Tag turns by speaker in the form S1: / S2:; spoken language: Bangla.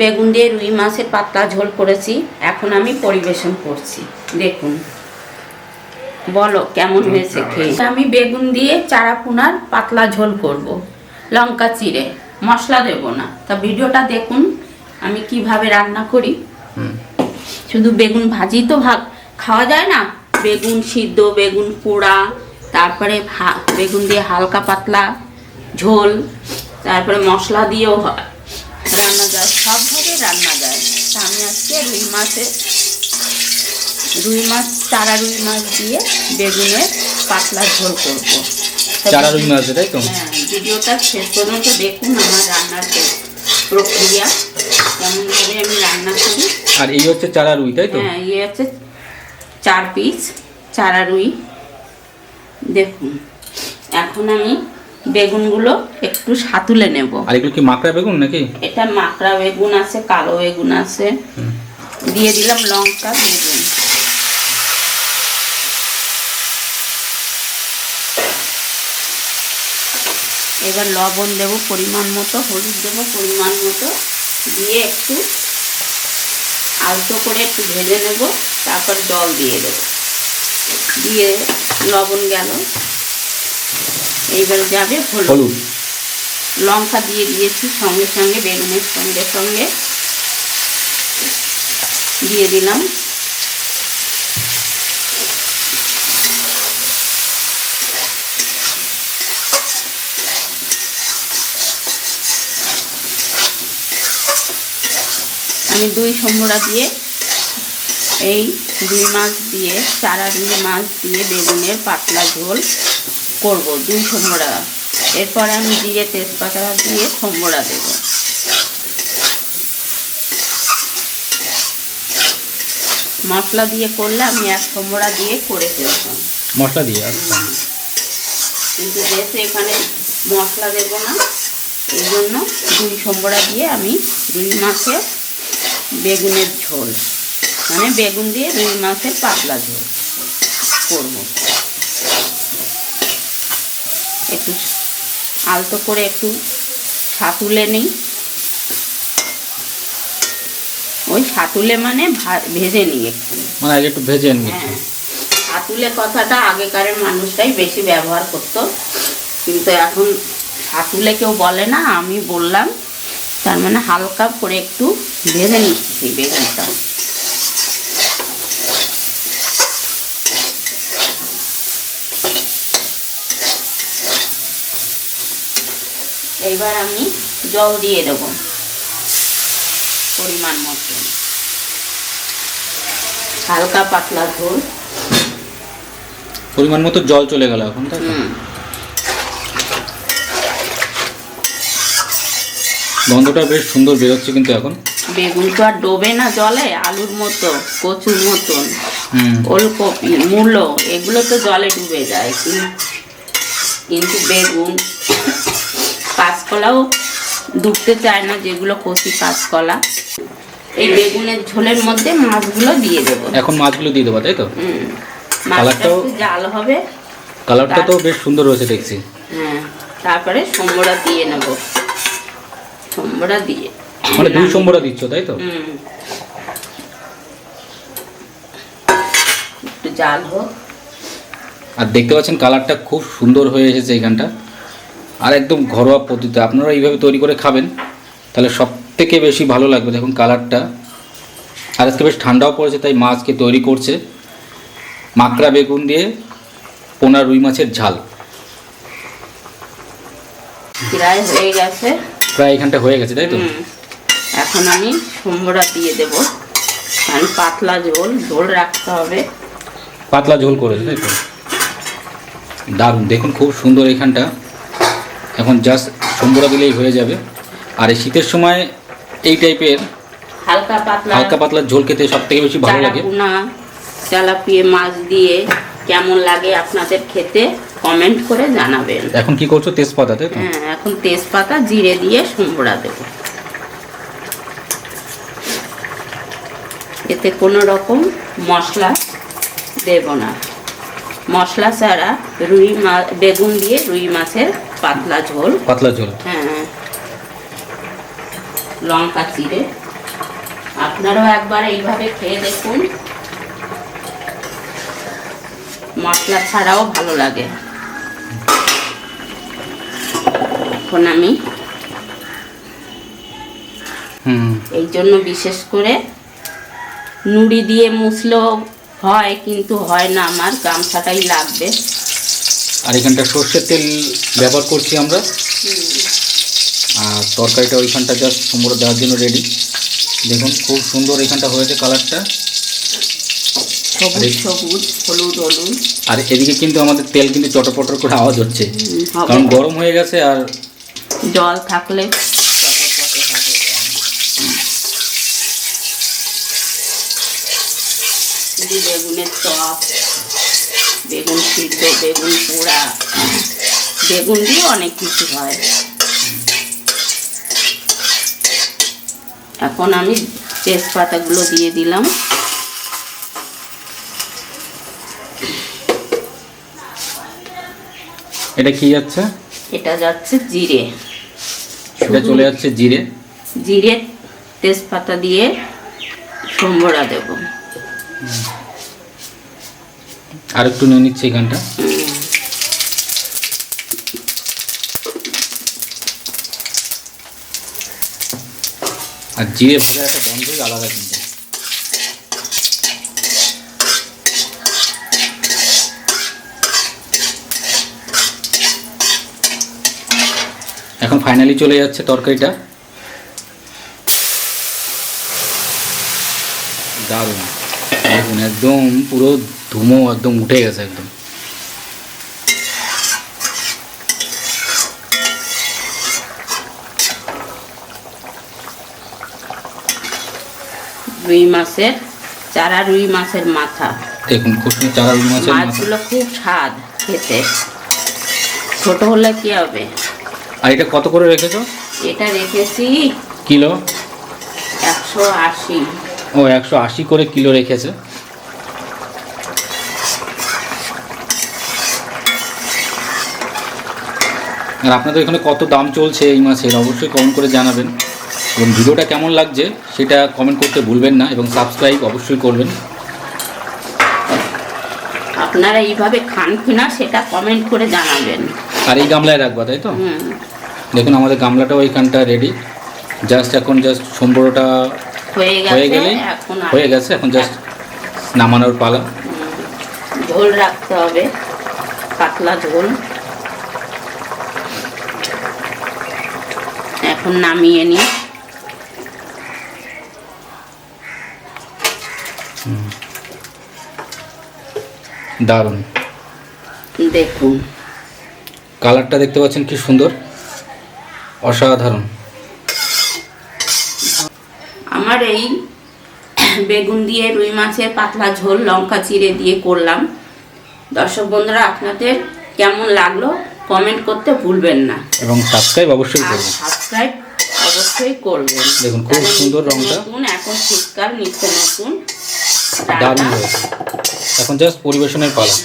S1: বেগুন দিয়ে রুই মাছের পাতলা ঝোল করেছি এখন আমি পরিবেশন করছি। দেখুন। বলো কেমন হয়েছে খেয়ে? আমি বেগুন দিয়ে চারা পোনার পাতলা ঝোল করব। লঙ্কা চিড়ে মশলা দেব না। তা ভিডিওটা দেখুন আমি কীভাবে রান্না করি। শুধু বেগুন ভাজি তো ভাগ খাওয়া যায় না? বেগুন সিদ্ধ বেগুন পোড়া তারপরে বেগুন দিয়ে হালকা পাতলা ঝোল তারপরে মশলা দিয়েও হয়। রান্না যায় সবভাবে রান্না যায়। তা আমি আজকে রুই মাছে রুই মাছ চারা রুই মাছ দিয়ে বেগুনের পাতলা ঝোল করব।
S2: চারা রুই মাছ তাই তো?
S1: হ্যাঁ ভিডিওটা শেষ পর্যন্ত দেখুন আমার রান্নার প্র- প্রক্রিয়া কেমনভাবে আমি রান্না করি।
S2: আর এই হচ্ছে চারা রুই তাই তো?
S1: হ্যাঁ ইয়ে হচ্ছে চার পিস চারা রুই। দেখুন এখন আমি বেগুনগুলো একটু সাতুলে নেব।
S2: আর এগুলো কি মাকড়া বেগুন নাকি?
S1: এটা মাকড়া বেগুন আছে কালো বেগুন আছে। দিয়ে দিলাম লঙ্কা বেগুন এবার লবণ দেব পরিমাণ মতো হলুদ দেব পরিমাণ মতো। দিয়ে একটু আলতো করে একটু ভেজে নেব তারপর জল দিয়ে দেব। দিয়ে লবণ গেল। এইবার যাবে হলুদ। লঙ্কা দিয়ে দিয়েছি সঙ্গে সঙ্গে বেগুনের সঙ্গে সঙ্গে দিয়ে দিলাম। আমি দুই সম্বরা দিয়ে এই রুই মাছ দিয়ে চারা রুই মাছ দিয়ে বেগুনের পাতলা ঝোল করব দুই সম্বরা। এরপরে আমি দিয়ে তেজপাতা দিয়ে সম্বরা দেব। মশলা দিয়ে করলে আমি এক সম্বরা দিয়ে করে ফেলতাম
S2: মশলা দিয়ে আচ্ছা।
S1: কিন্তু যেহেতু এখানে মশলা দেব না এই জন্য দুই সম্বরা দিয়ে আমি রুই মাছের বেগুনের ঝোল মানে বেগুন দিয়ে রুই মাছের পাতলা ঝোল করব। একটু আলতো করে একটু সাতুলে নিই। ওই সাতুলে মানে ভেজে নিই একটু।
S2: মানে আগে একটু ভেজে নিচ্ছি
S1: হ্যাঁ হাতুলে কথাটা আগেকারের মানুষটাই বেশি ব্যবহার করতো। কিন্তু এখন হাতুলে কেউ বলে না আমি বললাম তার মানে হালকা করে একটু ভেজে নিচ্ছি বেগুনটা। এইবার আমি জল দিয়ে দেবো পরিমাণ মতো। হালকা পাতলা ঝোল।
S2: পরিমাণ মতো জল চলে গেল এখন তাই গন্ধটা বেশ সুন্দর বেরোচ্ছে কিন্তু এখন।
S1: বেগুন তো আর ডোবে না জলে আলুর মতো কচুর মতন। ওলকপি মূলো এগুলো তো জলে ডুবে যায়। কিন্তু বেগুন কাঁচকলাও ডুবতে চায় না যেগুলো কচি কাঁচকলা। এই বেগুনের ঝোলের মধ্যে মাছগুলো দিয়ে দেবো।
S2: এখন মাছগুলো দিয়ে দেবো তাই তো? কালারটাও-
S1: জাল হবে।
S2: কালারটা তো বেশ সুন্দর রয়েছে দেখছি।
S1: হ্যাঁ তারপরে সম্বরা দিয়ে নেব। সম্বরা দিয়ে।
S2: মানে দুই সম্বরা দিচ্ছ তাই তো?
S1: হুম। একটু জাল হোক।
S2: আর দেখতে পাচ্ছেন কালারটা খুব সুন্দর হয়ে এসেছে এইখানটা। আর একদম ঘরোয়া পদ্ধতিতে আপনারা এইভাবে তৈরি করে খাবেন। তাহলে সব থেকে বেশি ভালো লাগবে দেখুন কালারটা। আর আজকে বেশ ঠান্ডাও পড়েছে তাই মাছকে তৈরি করছে। মাকড়া বেগুন দিয়ে পোনা রুই মাছের ঝাল।
S1: প্রায় হয়ে গেছে।
S2: প্রায় এখানটা হয়ে গেছে তাই তো?
S1: এখন আমি সম্বরা দিয়ে দেব। কারণ পাতলা ঝোল ঝোল রাখতে হবে।
S2: পাতলা ঝোল করেছে তাই তো? দারুণ দেখুন খুব সুন্দর এখানটা। এখন জাস্ট সম্বরা দিলেই হয়ে যাবে। আর এই শীতের সময় এই টাইপের
S1: হালকা পাতলা
S2: হালকা পাতলা ঝোল খেতে সব থেকে বেশি ভালো লাগে।
S1: তেলাপিয়া মাছ দিয়ে কেমন লাগে আপনাদের খেতে কমেন্ট করে জানাবেন।
S2: এখন কি করছ? তেজপাতা তাই তো?
S1: হ্যাঁ এখন তেজপাতা জিরে দিয়ে সম্বরা দেব। এতে কোনো রকম মশলা দেব না। মশলা ছাড়া রুই মা বেগুন দিয়ে রুই মাছের পাতলা ঝোল।
S2: পাতলা ঝোল।
S1: হ্যাঁ লঙ্কা চিড়ে। আপনারাও একবার এইভাবে খেয়ে দেখুন। মশলা ছাড়াও ভালো লাগে। এখন আমি
S2: হুম।
S1: এই জন্য বিশেষ করে নুড়ি দিয়ে মুছলেও হয় কিন্তু হয় না আমার। গামছাটাই লাগবে।
S2: আর এখানটা সর্ষের তেল ব্যবহার করছি আমরা। আর তরকারিটা ওইখানটা জাস্ট সম্বর দেওয়ার জন্য রেডি দেখুন খুব সুন্দর এখানটা হয়েছে কালারটা
S1: সবুজ হলুদ হলুদ।
S2: আর এদিকে কিন্তু আমাদের তেল কিন্তু চটপটর করে আওয়াজ হচ্ছে। কারণ গরম হয়ে গেছে আর
S1: জল থাকলে। বেগুনের চপ। বেগুন সিদ্ধ বেগুন পোড়া। বেগুন দিয়ে অনেক কিছু হয়। এখন আমি তেজপাতাগুলো দিয়ে দিলাম।
S2: এটা কি যাচ্ছে?
S1: এটা যাচ্ছে জিরে।
S2: এটা চলে যাচ্ছে জিরে?
S1: জিরে তেজপাতা দিয়ে সম্বরা দেব।
S2: আর একটু নিয়ে নিচ্ছি এখানটা। আর জিরে ভাজার একটা গন্ধই আলাদা কিন্তু। এখন ফাইনালি চলে যাচ্ছে তরকারিটা। দারুণ। দেখুন একদম পুরো ধুমো একদম উঠে গেছে একদম।
S1: রুই মাছের চারা রুই মাছের মাথা।
S2: দেখুন খুব চারা রুই মাছের
S1: মাছগুলো খুব স্বাদ খেতে। ছোট হলে কি হবে?
S2: আর এটা কত করে রেখেছো?
S1: এটা রেখেছি
S2: কিলো?
S1: একশো আশি।
S2: ও একশো আশি করে কিলো রেখেছে। আর আপনাদের এখানে কত দাম চলছে এই মাছের অবশ্যই কমেন্ট করে জানাবেন। এবং ভিডিওটা কেমন লাগছে সেটা কমেন্ট করতে ভুলবেন না এবং সাবস্ক্রাইব অবশ্যই করবেন।
S1: আপনারা এইভাবে খান কিনা সেটা কমেন্ট করে জানাবেন।
S2: আর এই গামলায় রাখবা তাই তো? দেখুন আমাদের গামলাটাও এইখানটা রেডি জাস্ট এখন জাস্ট সম্বরটা
S1: হয়ে
S2: গেলে?
S1: এখন
S2: হয়ে গেছে এখন জাস্ট নামানোর পালা।
S1: ঝোল রাখতে হবে পাতলা ঝোল। এখন নামিয়ে নিই।
S2: দারুণ।
S1: দেখুন।
S2: কালারটা দেখতে পাচ্ছেন কি সুন্দর অসাধারণ
S1: আমার এই বেগুন দিয়ে রুই মাছের পাতলা ঝোল লঙ্কা চিড়ে দিয়ে করলাম। দর্শক বন্ধুরা আপনাদের কেমন লাগল কমেন্ট করতে ভুলবেন না।
S2: এবং সাবস্ক্রাইব অবশ্যই করবেন।
S1: সাবস্ক্রাইব অবশ্যই করবেন।
S2: দেখুন, খুব সুন্দর রংটা।
S1: নতুন এখন শীতকাল নিত্য নতুন
S2: দারুণ এখন জাস্ট পরিবেশনের পালা।